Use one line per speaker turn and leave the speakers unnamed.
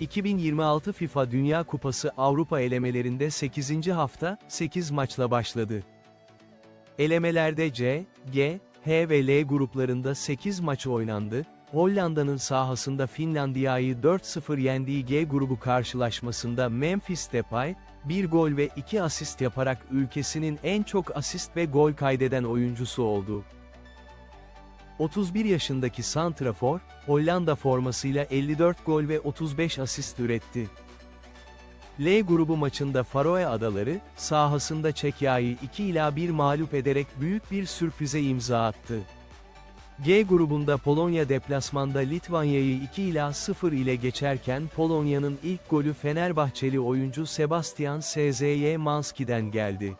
2026 FIFA Dünya Kupası Avrupa elemelerinde 8. hafta, 8 maçla başladı. Elemelerde C, G, H ve L gruplarında 8 maç oynandı, Hollanda'nın sahasında Finlandiya'yı 4-0 yendiği G grubu karşılaşmasında Memphis Depay, 1 gol ve 2 asist yaparak ülkesinin en çok asist ve gol kaydeden oyuncusu oldu. 31 yaşındaki Santrafor, Hollanda formasıyla 54 gol ve 35 asist üretti. L grubu maçında Faroe Adaları, sahasında Çekya'yı 2 ila 1 mağlup ederek büyük bir sürprize imza attı. G grubunda Polonya deplasmanda Litvanya'yı 2 ila 0 ile geçerken Polonya'nın ilk golü Fenerbahçeli oyuncu Sebastian Szej Manski'den geldi.